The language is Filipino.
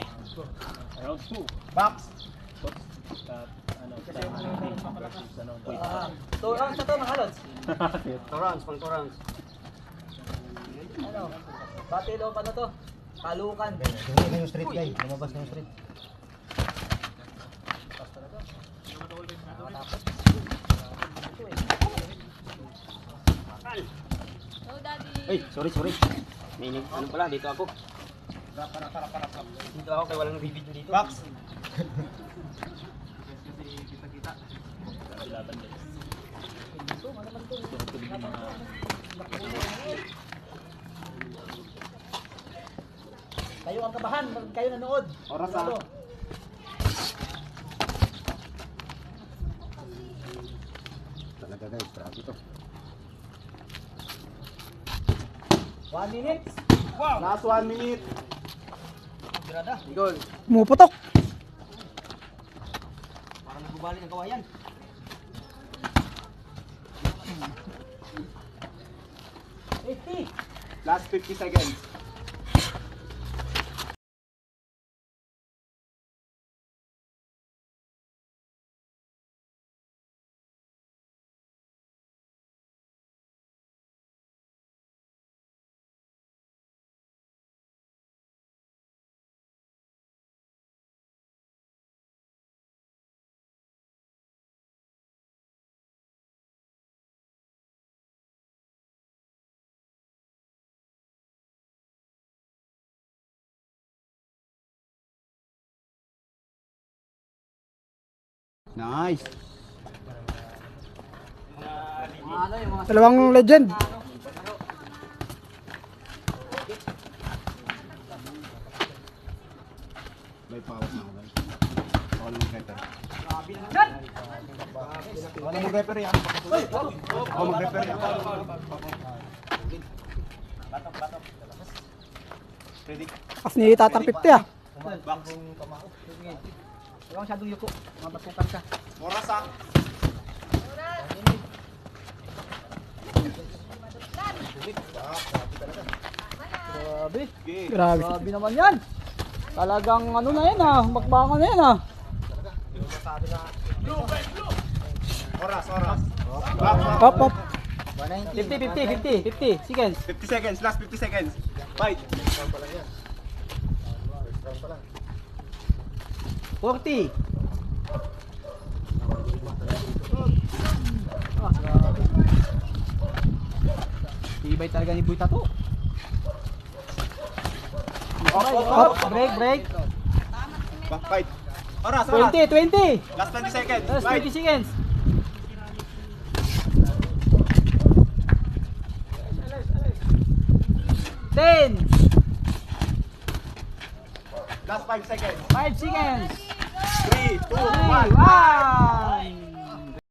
Round 2. Box. Uh, ano, versus ano, wait. Two rounds na to mga lods. Two rounds, pang two rounds. Ano? Battle of ano to? Kalukan. Hindi na yung street guy. Lumabas na yung street. Ay, sorry, sorry. May ano pala, dito ako. Dito ako kaya walang bibidyo dito. Box. Laban din. Tunog-tunog yung mga Kayo ang kabahan, kayo nanood. Oras Ano? ah. Talaga guys, grabe to. One minute. Last one minute. Pumuputok. Parang nagubali ng kawayan. Last 50 seconds. Nice. Dalawang legend. May pawis na ako. Ako lang mag-refer. Ako lang mag-refer yan. Ako mag-refer yan. Ready? As ni Tatang 50 ah. Box. Huwag masyadong yuko. Mga basukan ka. Oras ah. Grabe. Grabe. Grabe naman yan. Talagang ano na yan ah. Makbangan na yan ah. Oras, oras. Up, up. 50, 50, 50, 50 seconds. 50 seconds, last 50 seconds. Fight. 40. Ah, grabe. Tibay talaga ni Boy Tato. Up. break, break. Back, fight. Oras, oras. 20, 20. Last 20 seconds. Last Fight. 20 seconds. Ten, Last 5 seconds. five seconds, Three, two, three, one. one.